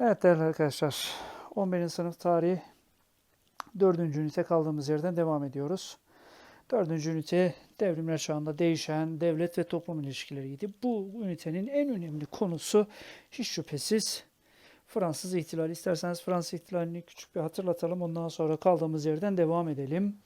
Evet değerli arkadaşlar, 11. sınıf tarihi 4. ünite kaldığımız yerden devam ediyoruz. 4. ünite devrimler çağında değişen devlet ve toplum ilişkileriydi. Bu ünitenin en önemli konusu hiç şüphesiz Fransız ihtilali. İsterseniz Fransız ihtilalini küçük bir hatırlatalım. Ondan sonra kaldığımız yerden devam edelim.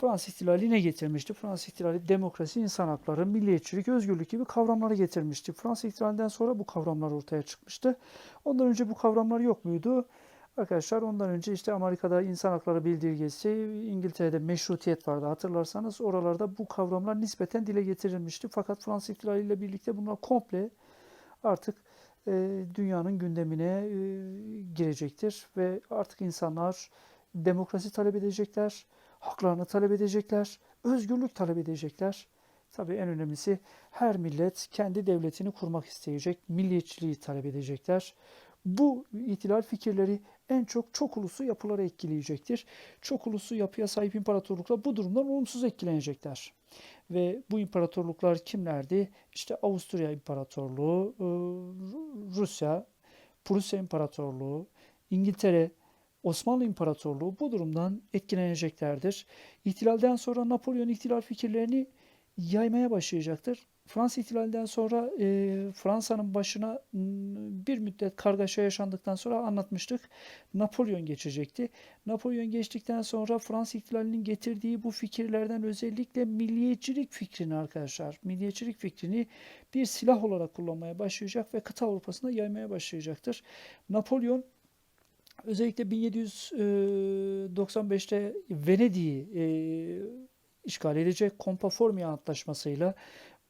Fransız ihtilali ne getirmişti? Fransız ihtilali demokrasi, insan hakları, milliyetçilik, özgürlük gibi kavramları getirmişti. Fransız ihtilalinden sonra bu kavramlar ortaya çıkmıştı. Ondan önce bu kavramlar yok muydu? Arkadaşlar ondan önce işte Amerika'da insan hakları bildirgesi, İngiltere'de meşrutiyet vardı. Hatırlarsanız oralarda bu kavramlar nispeten dile getirilmişti. Fakat Fransız ihtilali ile birlikte bunlar komple artık e, dünyanın gündemine e, girecektir ve artık insanlar demokrasi talep edecekler, haklarını talep edecekler, özgürlük talep edecekler. Tabii en önemlisi her millet kendi devletini kurmak isteyecek, milliyetçiliği talep edecekler. Bu ihtilal fikirleri en çok çok uluslu yapıları etkileyecektir. Çok uluslu yapıya sahip imparatorluklar bu durumdan olumsuz etkilenecekler. Ve bu imparatorluklar kimlerdi? İşte Avusturya İmparatorluğu, e, Rusya, Prusya İmparatorluğu, İngiltere, Osmanlı İmparatorluğu bu durumdan etkileneceklerdir. İhtilalden sonra Napolyon ihtilal fikirlerini yaymaya başlayacaktır. Fransız ihtilalinden sonra e, Fransa'nın başına bir müddet kargaşa yaşandıktan sonra anlatmıştık. Napolyon geçecekti. Napolyon geçtikten sonra Fransız ihtilalinin getirdiği bu fikirlerden özellikle milliyetçilik fikrini arkadaşlar, milliyetçilik fikrini bir silah olarak kullanmaya başlayacak ve kıta Avrupa'sına yaymaya başlayacaktır. Napolyon özellikle 1795'te Venedik'i e, işgal edecek Compaformia Antlaşması'yla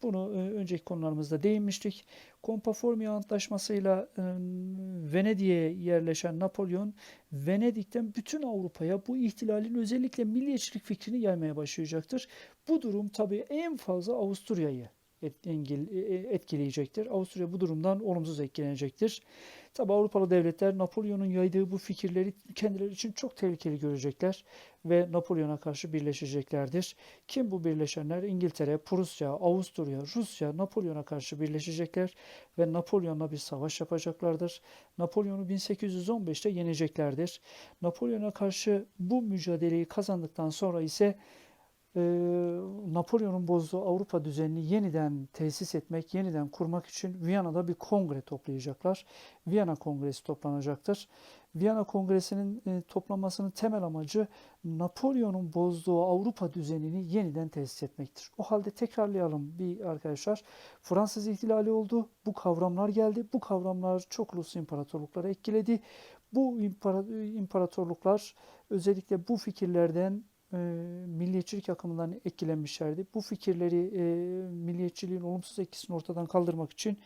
bunu önceki konularımızda değinmiştik. Compaformia Antlaşması'yla Venedik'e yerleşen Napolyon Venedik'ten bütün Avrupa'ya bu ihtilalin özellikle milliyetçilik fikrini yaymaya başlayacaktır. Bu durum tabii en fazla Avusturya'yı etkileyecektir. Avusturya bu durumdan olumsuz etkilenecektir. Tabi Avrupalı devletler Napolyon'un yaydığı bu fikirleri kendileri için çok tehlikeli görecekler ve Napolyon'a karşı birleşeceklerdir. Kim bu birleşenler? İngiltere, Prusya, Avusturya, Rusya Napolyon'a karşı birleşecekler ve Napolyon'la bir savaş yapacaklardır. Napolyon'u 1815'te yeneceklerdir. Napolyon'a karşı bu mücadeleyi kazandıktan sonra ise e, Napolyon'un bozduğu Avrupa düzenini yeniden tesis etmek, yeniden kurmak için Viyana'da bir kongre toplayacaklar. Viyana Kongresi toplanacaktır. Viyana Kongresi'nin e, toplanmasının temel amacı Napolyon'un bozduğu Avrupa düzenini yeniden tesis etmektir. O halde tekrarlayalım bir arkadaşlar. Fransız ihtilali oldu. Bu kavramlar geldi. Bu kavramlar çok uluslu imparatorluklara etkiledi. Bu imparatorluklar özellikle bu fikirlerden e, milliyetçilik akımından etkilenmişlerdi. Bu fikirleri e, milliyetçiliğin olumsuz etkisini ortadan kaldırmak için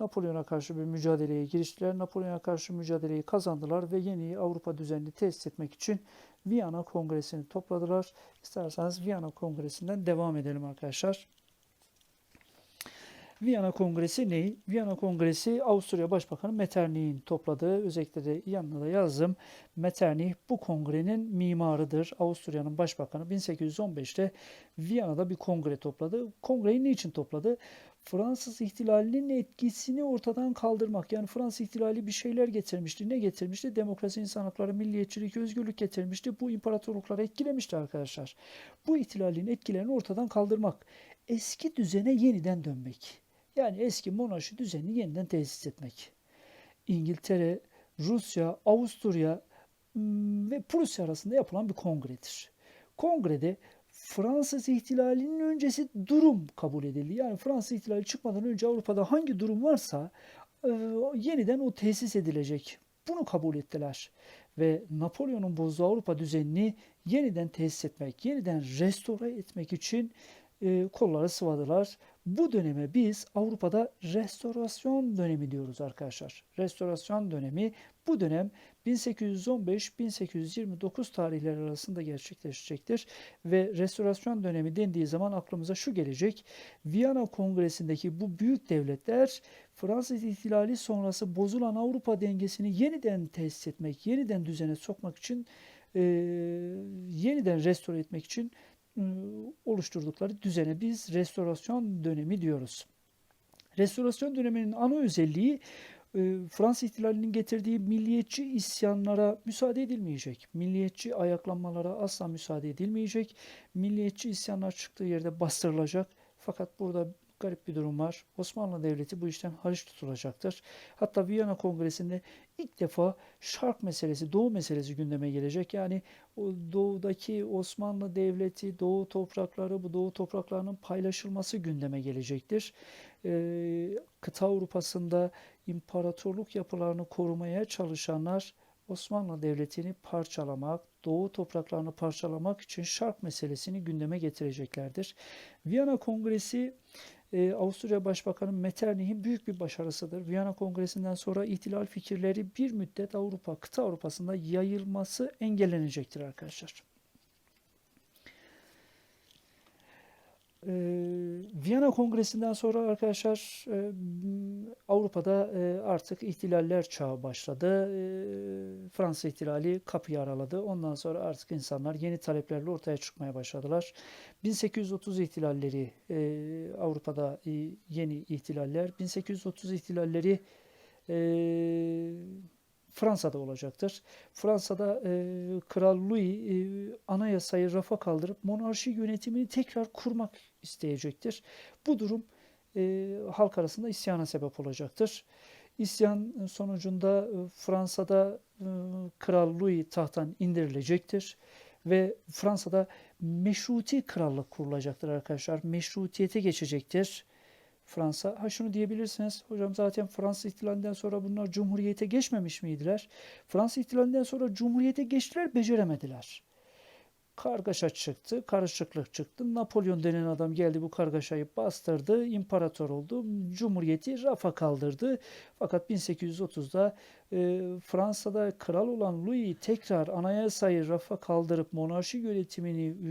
Napolyon'a karşı bir mücadeleye giriştiler. Napolyon'a karşı mücadeleyi kazandılar ve yeni Avrupa düzenini tesis etmek için Viyana Kongresi'ni topladılar. İsterseniz Viyana Kongresi'nden devam edelim arkadaşlar. Viyana Kongresi ne? Viyana Kongresi Avusturya Başbakanı Metternich'in topladığı, özellikle de yanına da yazdım. Metternich bu kongrenin mimarıdır. Avusturya'nın başbakanı 1815'te Viyana'da bir kongre topladı. Kongreyi niçin topladı? Fransız ihtilalinin etkisini ortadan kaldırmak. Yani Fransız ihtilali bir şeyler getirmişti. Ne getirmişti? Demokrasi, insan hakları, milliyetçilik, özgürlük getirmişti. Bu imparatorlukları etkilemişti arkadaşlar. Bu ihtilalin etkilerini ortadan kaldırmak. Eski düzene yeniden dönmek. Yani eski monarşi düzenini yeniden tesis etmek. İngiltere, Rusya, Avusturya ıı, ve Prusya arasında yapılan bir kongredir. Kongrede Fransız ihtilalinin öncesi durum kabul edildi. Yani Fransız ihtilali çıkmadan önce Avrupa'da hangi durum varsa ıı, yeniden o tesis edilecek. Bunu kabul ettiler. Ve Napolyon'un bozduğu Avrupa düzenini yeniden tesis etmek, yeniden restore etmek için e, kolları sıvadılar. Bu döneme biz Avrupa'da restorasyon dönemi diyoruz arkadaşlar. Restorasyon dönemi bu dönem 1815-1829 tarihleri arasında gerçekleşecektir. Ve restorasyon dönemi dendiği zaman aklımıza şu gelecek. Viyana Kongresi'ndeki bu büyük devletler Fransız ihtilali sonrası bozulan Avrupa dengesini yeniden tesis etmek, yeniden düzene sokmak için, e, yeniden restore etmek için oluşturdukları düzene biz restorasyon dönemi diyoruz. Restorasyon döneminin ana özelliği e, Fransız ihtilalinin getirdiği milliyetçi isyanlara müsaade edilmeyecek. Milliyetçi ayaklanmalara asla müsaade edilmeyecek. Milliyetçi isyanlar çıktığı yerde bastırılacak. Fakat burada garip bir durum var. Osmanlı Devleti bu işten hariç tutulacaktır. Hatta Viyana Kongresi'nde ilk defa şark meselesi, doğu meselesi gündeme gelecek. Yani o doğudaki Osmanlı Devleti, doğu toprakları, bu doğu topraklarının paylaşılması gündeme gelecektir. Ee, kıta Avrupa'sında imparatorluk yapılarını korumaya çalışanlar Osmanlı Devleti'ni parçalamak, Doğu topraklarını parçalamak için şark meselesini gündeme getireceklerdir. Viyana Kongresi e, Avusturya Başbakanı Metternich'in büyük bir başarısıdır. Viyana Kongresi'nden sonra ihtilal fikirleri bir müddet Avrupa, kıta Avrupa'sında yayılması engellenecektir arkadaşlar. Ee, Viyana Kongresi'nden sonra arkadaşlar e, Avrupa'da e, artık ihtilaller çağı başladı. E, Fransa ihtilali kapıyı araladı. Ondan sonra artık insanlar yeni taleplerle ortaya çıkmaya başladılar. 1830 ihtilalleri Avrupa'da yeni ihtilaller. 1830 ihtilalleri Fransa'da olacaktır. Fransa'da e, Kral Louis e, anayasayı rafa kaldırıp monarşi yönetimini tekrar kurmak isteyecektir. Bu durum e, halk arasında isyana sebep olacaktır. İsyan sonucunda e, Fransa'da e, Kral Louis tahttan indirilecektir ve Fransa'da meşruti krallık kurulacaktır arkadaşlar. Meşrutiyete geçecektir. Fransa. Ha şunu diyebilirsiniz. Hocam zaten Fransız ihtilalinden sonra bunlar cumhuriyete geçmemiş miydiler? Fransız ihtilalinden sonra cumhuriyete geçtiler, beceremediler. Kargaşa çıktı, karışıklık çıktı. Napolyon denen adam geldi bu kargaşayı bastırdı, imparator oldu, cumhuriyeti rafa kaldırdı. Fakat 1830'da e, Fransa'da kral olan Louis tekrar anayasayı rafa kaldırıp monarşi yönetimini e,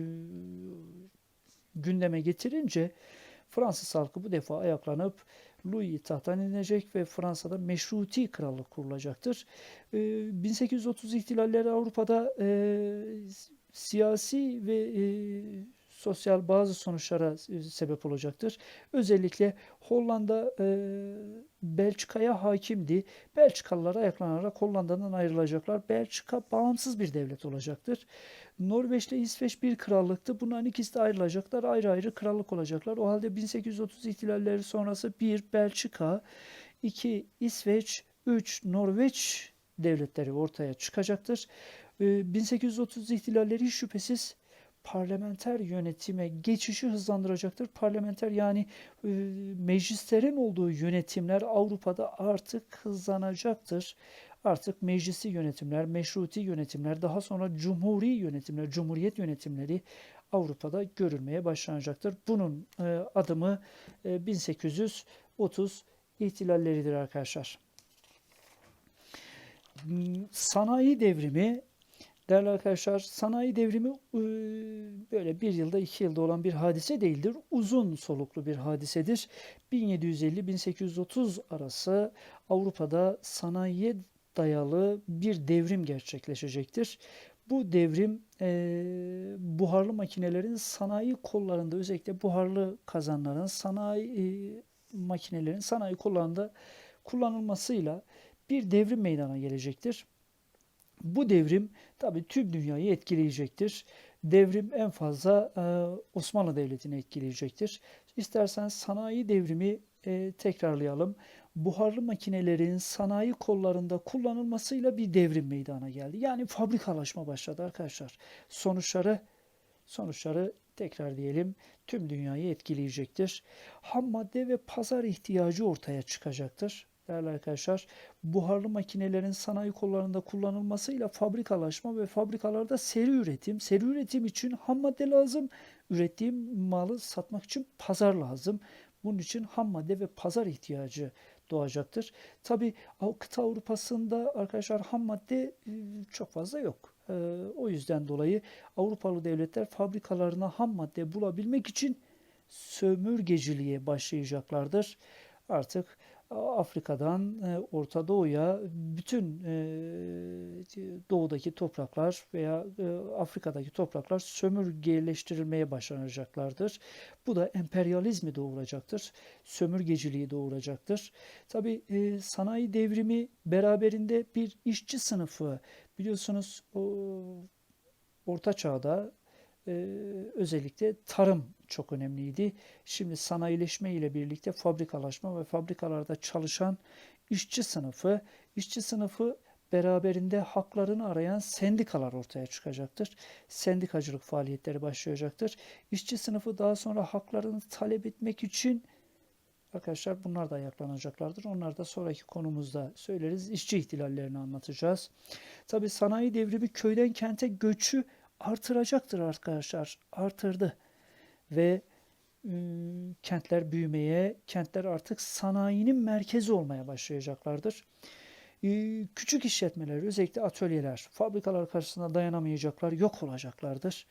gündeme getirince Fransız halkı bu defa ayaklanıp Louis tahttan inecek ve Fransa'da meşruti krallık kurulacaktır. 1830 ee, ihtilalleri Avrupa'da e, siyasi ve e, sosyal bazı sonuçlara e, sebep olacaktır. Özellikle Hollanda e, Belçika'ya hakimdi. Belçikalılar ayaklanarak Hollanda'dan ayrılacaklar. Belçika bağımsız bir devlet olacaktır. Norveç ile İsveç bir krallıktı. Bunların ikisi de ayrılacaklar. Ayrı ayrı krallık olacaklar. O halde 1830 ihtilalleri sonrası bir Belçika, iki İsveç, üç Norveç devletleri ortaya çıkacaktır. 1830 ihtilalleri hiç şüphesiz parlamenter yönetime geçişi hızlandıracaktır. Parlamenter yani e, meclislerin olduğu yönetimler Avrupa'da artık hızlanacaktır. Artık meclisi yönetimler, meşruti yönetimler, daha sonra cumhuri yönetimler, cumhuriyet yönetimleri Avrupa'da görülmeye başlanacaktır. Bunun e, adımı e, 1830 ihtilalleridir arkadaşlar. Sanayi devrimi Değerli arkadaşlar sanayi devrimi e, böyle bir yılda iki yılda olan bir hadise değildir. Uzun soluklu bir hadisedir. 1750-1830 arası Avrupa'da sanayiye dayalı bir devrim gerçekleşecektir. Bu devrim e, buharlı makinelerin sanayi kollarında özellikle buharlı kazanların sanayi e, makinelerin sanayi kollarında kullanılmasıyla bir devrim meydana gelecektir. Bu devrim tabi tüm dünyayı etkileyecektir. Devrim en fazla e, Osmanlı Devleti'ni etkileyecektir. İstersen sanayi devrimi e, tekrarlayalım. Buharlı makinelerin sanayi kollarında kullanılmasıyla bir devrim meydana geldi. Yani fabrikalaşma başladı arkadaşlar. Sonuçları sonuçları tekrar diyelim tüm dünyayı etkileyecektir. Ham madde ve pazar ihtiyacı ortaya çıkacaktır değerli arkadaşlar buharlı makinelerin sanayi kollarında kullanılmasıyla fabrikalaşma ve fabrikalarda seri üretim, seri üretim için ham madde lazım, ürettiğim malı satmak için pazar lazım. Bunun için ham madde ve pazar ihtiyacı doğacaktır. Tabi kıta Avrupa'sında arkadaşlar ham madde e, çok fazla yok. E, o yüzden dolayı Avrupalı devletler fabrikalarına ham madde bulabilmek için sömürgeciliğe başlayacaklardır. Artık Afrika'dan e, Orta Doğu'ya bütün e, doğudaki topraklar veya e, Afrika'daki topraklar sömürgeleştirilmeye başlanacaklardır. Bu da emperyalizmi doğuracaktır. Sömürgeciliği doğuracaktır. Tabii e, sanayi devrimi beraberinde bir işçi sınıfı biliyorsunuz Orta Çağ'da e, özellikle tarım çok önemliydi. Şimdi sanayileşme ile birlikte fabrikalaşma ve fabrikalarda çalışan işçi sınıfı, işçi sınıfı beraberinde haklarını arayan sendikalar ortaya çıkacaktır. Sendikacılık faaliyetleri başlayacaktır. İşçi sınıfı daha sonra haklarını talep etmek için arkadaşlar bunlar da ayaklanacaklardır. Onlar da sonraki konumuzda söyleriz. İşçi ihtilallerini anlatacağız. Tabi sanayi devrimi köyden kente göçü artıracaktır arkadaşlar. Artırdı. Ve kentler büyümeye, kentler artık sanayinin merkezi olmaya başlayacaklardır. Küçük işletmeler, özellikle atölyeler, fabrikalar karşısında dayanamayacaklar, yok olacaklardır.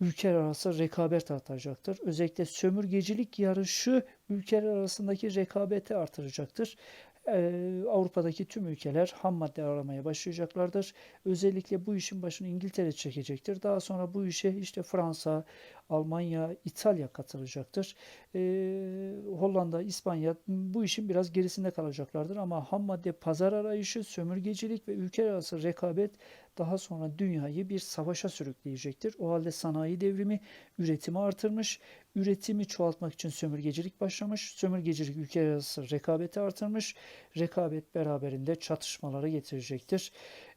Ülkeler arası rekabet artacaktır. Özellikle sömürgecilik yarışı ülkeler arasındaki rekabeti artıracaktır. Avrupa'daki tüm ülkeler ham madde aramaya başlayacaklardır. Özellikle bu işin başını İngiltere çekecektir. Daha sonra bu işe işte Fransa, Almanya, İtalya katılacaktır. Ee, Hollanda, İspanya bu işin biraz gerisinde kalacaklardır. Ama ham madde pazar arayışı, sömürgecilik ve ülkeler arası rekabet daha sonra dünyayı bir savaşa sürükleyecektir. O halde sanayi devrimi üretimi artırmış, üretimi çoğaltmak için sömürgecilik başlamış, sömürgecilik ülkeler arası rekabeti artırmış, rekabet beraberinde çatışmaları getirecektir.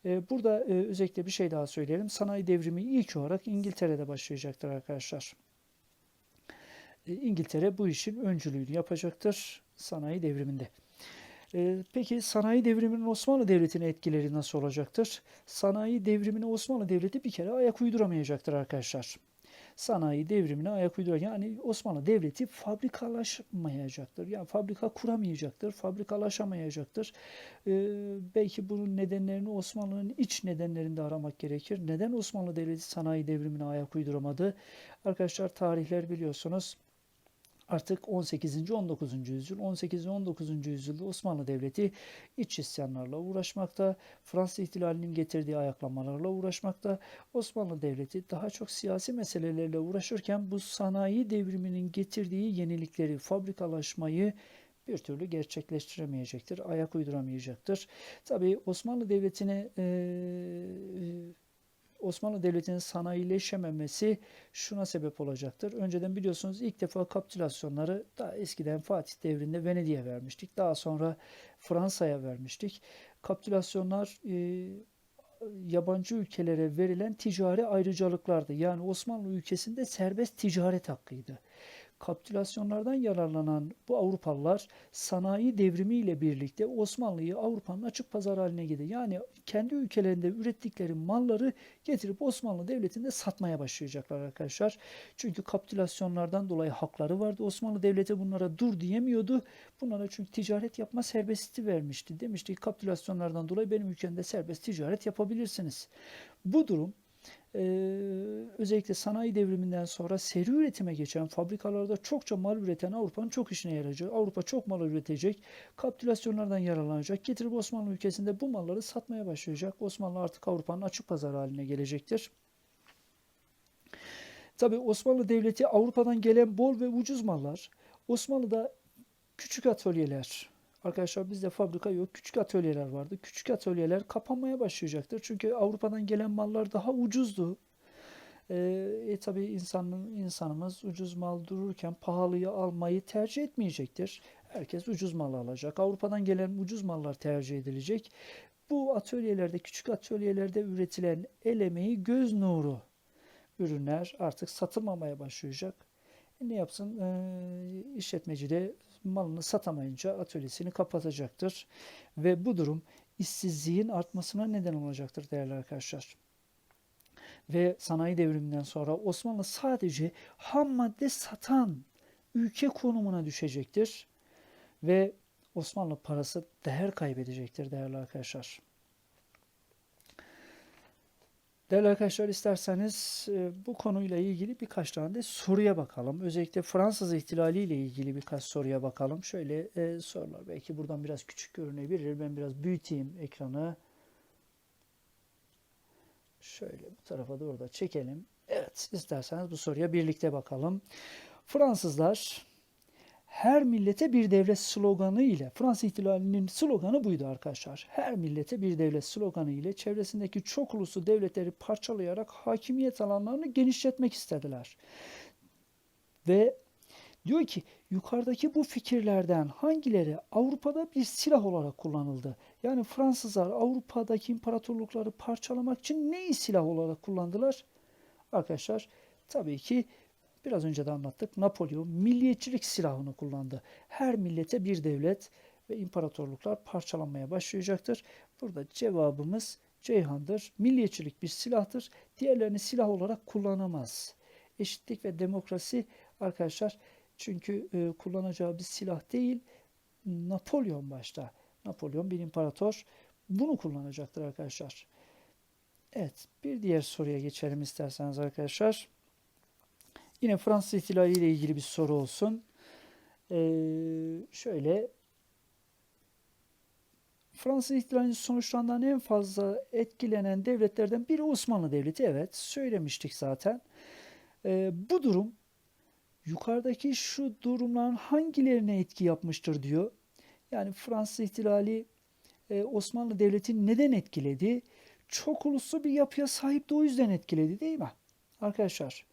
Ee, burada e, özellikle bir şey daha söyleyelim. Sanayi devrimi ilk olarak İngiltere'de başlayacaktır arkadaşlar. Ee, İngiltere bu işin öncülüğünü yapacaktır sanayi devriminde. Ee, peki sanayi devriminin Osmanlı Devleti'ne etkileri nasıl olacaktır? Sanayi devrimine Osmanlı Devleti bir kere ayak uyduramayacaktır arkadaşlar sanayi devrimine ayak uyduruyor. Yani Osmanlı Devleti fabrikalaşmayacaktır. Yani fabrika kuramayacaktır, fabrikalaşamayacaktır. Ee, belki bunun nedenlerini Osmanlı'nın iç nedenlerinde aramak gerekir. Neden Osmanlı Devleti sanayi devrimine ayak uyduramadı? Arkadaşlar tarihler biliyorsunuz artık 18. 19. yüzyıl 18. 19. yüzyılda Osmanlı Devleti iç isyanlarla uğraşmakta, Fransız ihtilalinin getirdiği ayaklanmalarla uğraşmakta. Osmanlı Devleti daha çok siyasi meselelerle uğraşırken bu sanayi devriminin getirdiği yenilikleri, fabrikalaşmayı bir türlü gerçekleştiremeyecektir, ayak uyduramayacaktır. Tabii Osmanlı Devleti'ne e, Osmanlı Devleti'nin sanayileşememesi şuna sebep olacaktır. Önceden biliyorsunuz ilk defa kapitülasyonları daha eskiden Fatih devrinde Venedik'e vermiştik. Daha sonra Fransa'ya vermiştik. Kapitülasyonlar e, yabancı ülkelere verilen ticari ayrıcalıklardı. Yani Osmanlı ülkesinde serbest ticaret hakkıydı kapitülasyonlardan yararlanan bu Avrupalılar sanayi devrimiyle birlikte Osmanlı'yı Avrupa'nın açık pazar haline getirdi. Yani kendi ülkelerinde ürettikleri malları getirip Osmanlı Devleti'nde satmaya başlayacaklar arkadaşlar. Çünkü kapitülasyonlardan dolayı hakları vardı. Osmanlı Devleti bunlara dur diyemiyordu. Bunlara çünkü ticaret yapma serbestliği vermişti. Demişti ki kapitülasyonlardan dolayı benim ülkemde serbest ticaret yapabilirsiniz. Bu durum ee, özellikle sanayi devriminden sonra seri üretime geçen fabrikalarda çokça mal üreten Avrupa'nın çok işine yarayacak. Avrupa çok mal üretecek, kapitülasyonlardan yararlanacak. Getirip Osmanlı ülkesinde bu malları satmaya başlayacak. Osmanlı artık Avrupa'nın açık pazar haline gelecektir. Tabi Osmanlı Devleti Avrupa'dan gelen bol ve ucuz mallar, Osmanlı'da küçük atölyeler, Arkadaşlar bizde fabrika yok. Küçük atölyeler vardı. Küçük atölyeler kapanmaya başlayacaktır. Çünkü Avrupa'dan gelen mallar daha ucuzdu. Ee, e tabi insanın, insanımız ucuz mal dururken pahalıyı almayı tercih etmeyecektir. Herkes ucuz mal alacak. Avrupa'dan gelen ucuz mallar tercih edilecek. Bu atölyelerde, küçük atölyelerde üretilen el emeği göz nuru ürünler artık satılmamaya başlayacak. E ne yapsın? E, işletmeci de malını satamayınca atölyesini kapatacaktır. Ve bu durum işsizliğin artmasına neden olacaktır değerli arkadaşlar. Ve sanayi devriminden sonra Osmanlı sadece ham madde satan ülke konumuna düşecektir. Ve Osmanlı parası değer kaybedecektir değerli arkadaşlar. Değerli arkadaşlar isterseniz e, bu konuyla ilgili birkaç tane de soruya bakalım. Özellikle Fransız ihtilali ile ilgili birkaç soruya bakalım. Şöyle e, sorular belki buradan biraz küçük görünebilir. Ben biraz büyüteyim ekranı. Şöyle bu tarafa doğru da çekelim. Evet isterseniz bu soruya birlikte bakalım. Fransızlar her millete bir devlet sloganı ile Fransız ihtilalinin sloganı buydu arkadaşlar. Her millete bir devlet sloganı ile çevresindeki çok uluslu devletleri parçalayarak hakimiyet alanlarını genişletmek istediler. Ve diyor ki yukarıdaki bu fikirlerden hangileri Avrupa'da bir silah olarak kullanıldı? Yani Fransızlar Avrupa'daki imparatorlukları parçalamak için neyi silah olarak kullandılar? Arkadaşlar tabii ki Biraz önce de anlattık. Napolyon milliyetçilik silahını kullandı. Her millete bir devlet ve imparatorluklar parçalanmaya başlayacaktır. Burada cevabımız Ceyhan'dır. Milliyetçilik bir silahtır. Diğerlerini silah olarak kullanamaz. Eşitlik ve demokrasi arkadaşlar çünkü e, kullanacağı bir silah değil. Napolyon başta. Napolyon bir imparator. Bunu kullanacaktır arkadaşlar. Evet bir diğer soruya geçelim isterseniz arkadaşlar. Yine Fransız ihtilali ile ilgili bir soru olsun. Ee, şöyle Fransız ihtilalinin sonuçlarından en fazla etkilenen devletlerden biri Osmanlı Devleti. Evet söylemiştik zaten. Ee, bu durum yukarıdaki şu durumların hangilerine etki yapmıştır diyor. Yani Fransız ihtilali e, Osmanlı Devleti'ni neden etkiledi? Çok uluslu bir yapıya sahipti o yüzden etkiledi değil mi? Arkadaşlar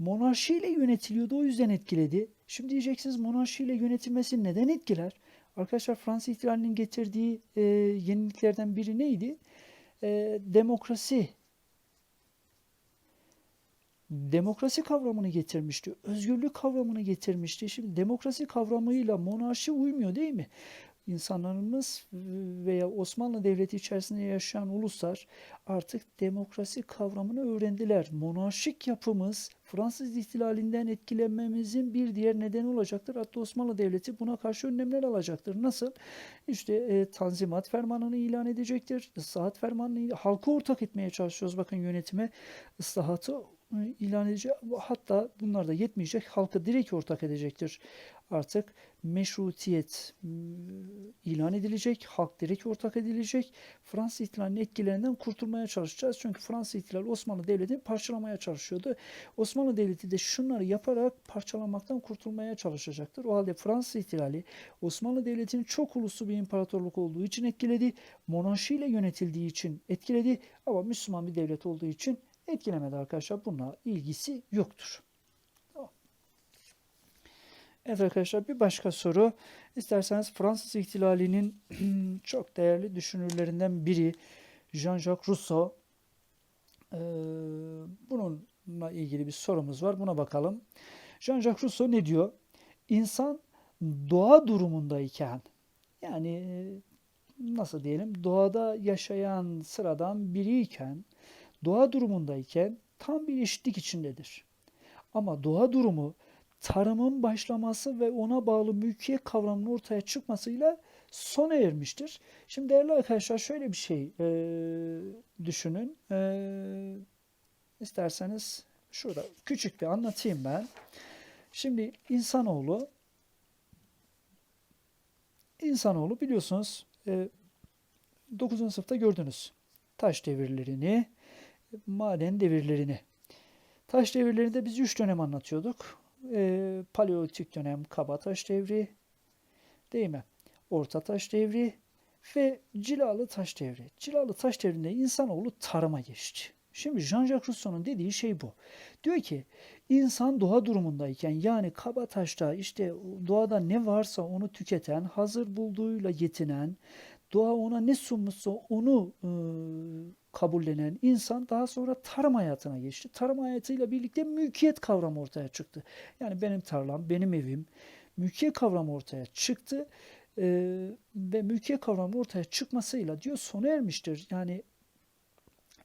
monarşiyle yönetiliyordu o yüzden etkiledi. Şimdi diyeceksiniz monarşiyle yönetilmesi neden etkiler? Arkadaşlar Fransız ihtilalinin getirdiği e, yeniliklerden biri neydi? E, demokrasi. Demokrasi kavramını getirmişti. Özgürlük kavramını getirmişti. Şimdi demokrasi kavramıyla monarşi uymuyor değil mi? İnsanlarımız veya Osmanlı Devleti içerisinde yaşayan uluslar artık demokrasi kavramını öğrendiler. Monarşik yapımız Fransız ihtilalinden etkilenmemizin bir diğer nedeni olacaktır. Hatta Osmanlı Devleti buna karşı önlemler alacaktır. Nasıl? İşte e, Tanzimat Fermanı'nı ilan edecektir. Islahat Fermanı'nı halka ortak etmeye çalışıyoruz. Bakın yönetime ıslahatı ilan edecek. Hatta bunlar da yetmeyecek. Halka direkt ortak edecektir artık meşrutiyet ıı, ilan edilecek, halk direkt ortak edilecek. Fransız ihtilalinin etkilerinden kurtulmaya çalışacağız. Çünkü Fransız ihtilali Osmanlı Devleti'ni parçalamaya çalışıyordu. Osmanlı Devleti de şunları yaparak parçalamaktan kurtulmaya çalışacaktır. O halde Fransız ihtilali Osmanlı Devleti'nin çok uluslu bir imparatorluk olduğu için etkiledi. Monarşiyle yönetildiği için etkiledi. Ama Müslüman bir devlet olduğu için etkilemedi arkadaşlar. Bununla ilgisi yoktur. Evet arkadaşlar bir başka soru. İsterseniz Fransız ihtilalinin çok değerli düşünürlerinden biri Jean-Jacques Rousseau. Ee, bununla ilgili bir sorumuz var. Buna bakalım. Jean-Jacques Rousseau ne diyor? İnsan doğa durumundayken yani nasıl diyelim doğada yaşayan sıradan biriyken doğa durumundayken tam bir eşitlik içindedir. Ama doğa durumu tarımın başlaması ve ona bağlı mülkiyet kavramının ortaya çıkmasıyla sona ermiştir. Şimdi değerli arkadaşlar şöyle bir şey e, düşünün. E, isterseniz şurada küçük bir anlatayım ben. Şimdi insanoğlu insanoğlu biliyorsunuz e, 9. sınıfta gördünüz. Taş devirlerini, maden devirlerini. Taş devirlerinde biz üç dönem anlatıyorduk e, Paleolitik dönem Kabataş devri değil mi? Orta Taş devri ve Cilalı Taş devri. Cilalı Taş devrinde insanoğlu tarıma geçti. Şimdi Jean-Jacques Rousseau'nun dediği şey bu. Diyor ki insan doğa durumundayken yani kaba taşta işte doğada ne varsa onu tüketen, hazır bulduğuyla yetinen, doğa ona ne sunmuşsa onu e, kabullenen insan daha sonra tarım hayatına geçti. Tarım hayatıyla birlikte mülkiyet kavramı ortaya çıktı. Yani benim tarlam, benim evim, mülkiyet kavramı ortaya çıktı. Ee, ve mülkiyet kavramı ortaya çıkmasıyla diyor sona ermiştir. Yani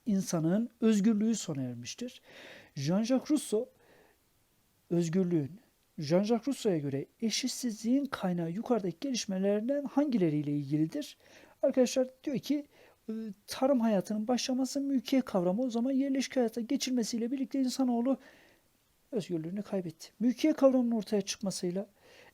insanın özgürlüğü sona ermiştir. Jean-Jacques Rousseau özgürlüğün Jean-Jacques Rousseau'ya göre eşitsizliğin kaynağı yukarıdaki gelişmelerden hangileriyle ilgilidir? Arkadaşlar diyor ki tarım hayatının başlaması mülkiyet kavramı o zaman yerleşik hayata geçilmesiyle birlikte insanoğlu özgürlüğünü kaybetti. Mülkiyet kavramının ortaya çıkmasıyla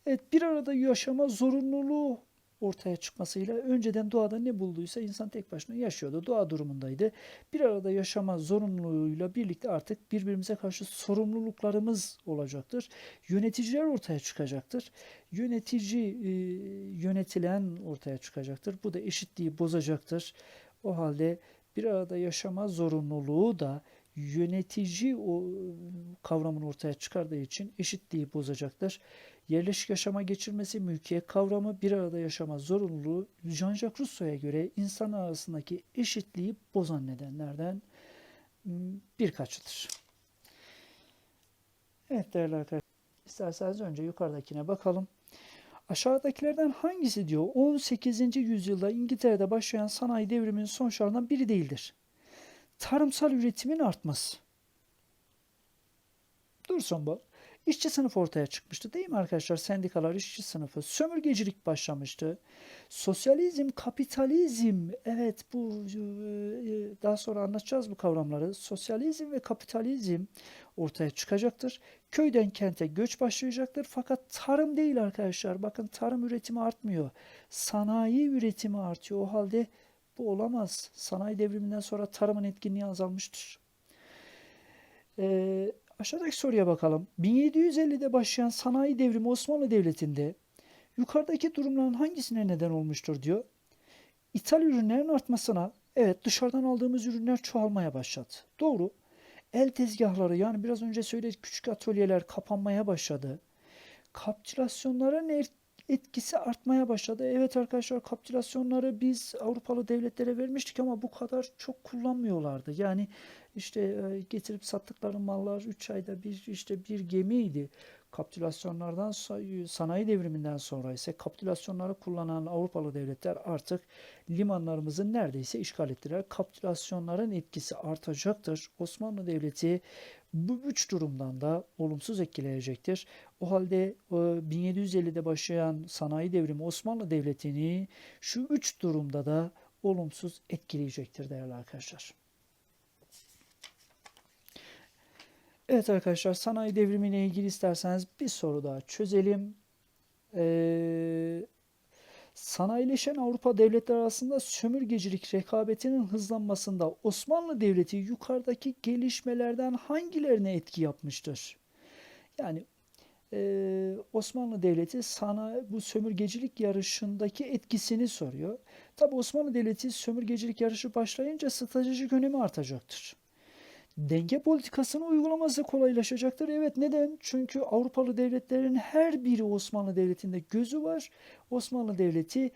evet bir arada yaşama zorunluluğu ortaya çıkmasıyla önceden doğada ne bulduysa insan tek başına yaşıyordu. Doğa durumundaydı. Bir arada yaşama zorunluluğuyla birlikte artık birbirimize karşı sorumluluklarımız olacaktır. Yöneticiler ortaya çıkacaktır. Yönetici e, yönetilen ortaya çıkacaktır. Bu da eşitliği bozacaktır. O halde bir arada yaşama zorunluluğu da yönetici o kavramını ortaya çıkardığı için eşitliği bozacaktır. Yerleşik yaşama geçirmesi, mülkiyet kavramı, bir arada yaşama zorunluluğu Jean-Jacques Rousseau'ya göre insan arasındaki eşitliği bozan nedenlerden birkaçıdır. Evet değerli arkadaşlar, isterseniz önce yukarıdakine bakalım. Aşağıdakilerden hangisi diyor 18. yüzyılda İngiltere'de başlayan sanayi devriminin sonuçlarından biri değildir? Tarımsal üretimin artması. Dursun bu. İşçi sınıfı ortaya çıkmıştı değil mi arkadaşlar? Sendikalar, işçi sınıfı, sömürgecilik başlamıştı. Sosyalizm, kapitalizm, evet bu e, daha sonra anlatacağız bu kavramları. Sosyalizm ve kapitalizm ortaya çıkacaktır. Köyden kente göç başlayacaktır. Fakat tarım değil arkadaşlar. Bakın tarım üretimi artmıyor. Sanayi üretimi artıyor. O halde bu olamaz. Sanayi devriminden sonra tarımın etkinliği azalmıştır. Ee, Aşağıdaki soruya bakalım. 1750'de başlayan sanayi devrimi Osmanlı Devleti'nde yukarıdaki durumların hangisine neden olmuştur diyor. İthal ürünlerin artmasına, evet dışarıdan aldığımız ürünler çoğalmaya başladı. Doğru. El tezgahları yani biraz önce söyledik küçük atölyeler kapanmaya başladı. Kapitülasyonların etkisi artmaya başladı. Evet arkadaşlar kapitülasyonları biz Avrupalı devletlere vermiştik ama bu kadar çok kullanmıyorlardı. Yani işte e, getirip sattıkları mallar 3 ayda bir işte bir gemiydi. Kapitülasyonlardan sanayi devriminden sonra ise kapitülasyonları kullanan Avrupalı devletler artık limanlarımızı neredeyse işgal ettiler. Kapitülasyonların etkisi artacaktır. Osmanlı Devleti bu üç durumdan da olumsuz etkileyecektir. O halde 1750'de başlayan sanayi devrimi Osmanlı Devleti'ni şu üç durumda da olumsuz etkileyecektir değerli arkadaşlar. Evet arkadaşlar sanayi devrimiyle ilgili isterseniz bir soru daha çözelim. Ee, sanayileşen Avrupa devletleri arasında sömürgecilik rekabetinin hızlanmasında Osmanlı Devleti yukarıdaki gelişmelerden hangilerine etki yapmıştır? Yani e, Osmanlı Devleti sana bu sömürgecilik yarışındaki etkisini soruyor. Tabi Osmanlı Devleti sömürgecilik yarışı başlayınca stratejik önemi artacaktır denge politikasını uygulaması kolaylaşacaktır. Evet neden? Çünkü Avrupalı devletlerin her biri Osmanlı Devleti'nde gözü var. Osmanlı Devleti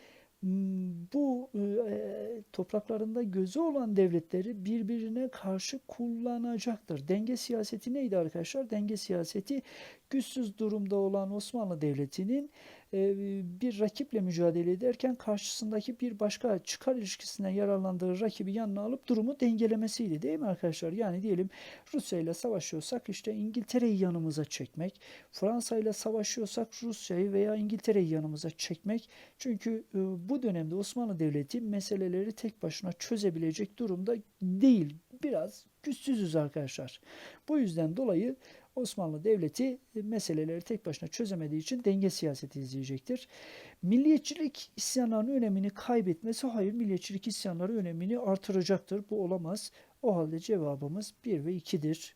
bu e, topraklarında gözü olan devletleri birbirine karşı kullanacaktır. Denge siyaseti neydi arkadaşlar? Denge siyaseti güçsüz durumda olan Osmanlı Devleti'nin bir rakiple mücadele ederken karşısındaki bir başka çıkar ilişkisinden yararlandığı rakibi yanına alıp durumu dengelemesiydi değil mi arkadaşlar? Yani diyelim Rusya ile savaşıyorsak işte İngiltere'yi yanımıza çekmek, Fransa ile savaşıyorsak Rusya'yı veya İngiltere'yi yanımıza çekmek. Çünkü e, bu dönemde Osmanlı Devleti meseleleri tek başına çözebilecek durumda değil. Biraz güçsüzüz arkadaşlar. Bu yüzden dolayı Osmanlı Devleti e, meseleleri tek başına çözemediği için denge siyaseti izleyecektir. Milliyetçilik isyanlarının önemini kaybetmesi hayır milliyetçilik isyanları önemini artıracaktır. Bu olamaz. O halde cevabımız 1 ve 2'dir.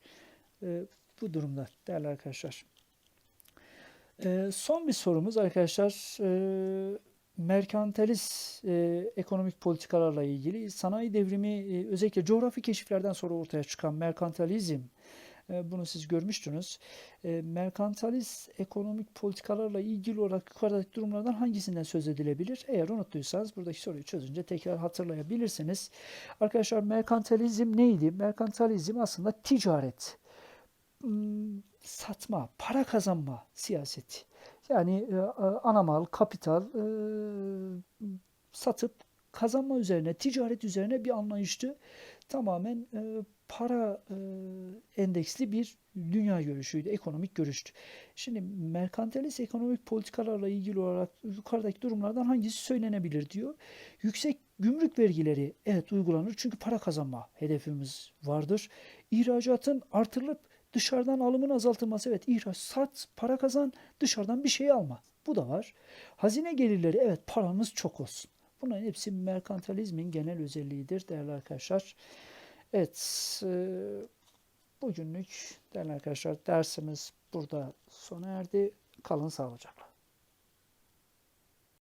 E, bu durumda değerli arkadaşlar. E, son bir sorumuz arkadaşlar. E, merkantilist e, ekonomik politikalarla ilgili sanayi devrimi e, özellikle coğrafi keşiflerden sonra ortaya çıkan merkantilizm bunu siz görmüştünüz. E, merkantalist ekonomik politikalarla ilgili olarak yukarıdaki durumlardan hangisinden söz edilebilir? Eğer unuttuysanız buradaki soruyu çözünce tekrar hatırlayabilirsiniz. Arkadaşlar merkantalizm neydi? Merkantalizm aslında ticaret, hmm, satma, para kazanma siyaseti. Yani e, ana mal, kapital satıp kazanma üzerine, ticaret üzerine bir anlayıştı. Tamamen para e, endeksli bir dünya görüşüydü, ekonomik görüştü. Şimdi merkantilist ekonomik politikalarla ilgili olarak yukarıdaki durumlardan hangisi söylenebilir diyor. Yüksek gümrük vergileri evet uygulanır çünkü para kazanma hedefimiz vardır. İhracatın artırılıp dışarıdan alımın azaltılması evet ihraç sat para kazan dışarıdan bir şey alma. Bu da var. Hazine gelirleri evet paramız çok olsun. Bunların hepsi merkantilizmin genel özelliğidir değerli arkadaşlar. Evet, e, bugünlük değerli arkadaşlar dersimiz burada sona erdi. Kalın sağlıcakla.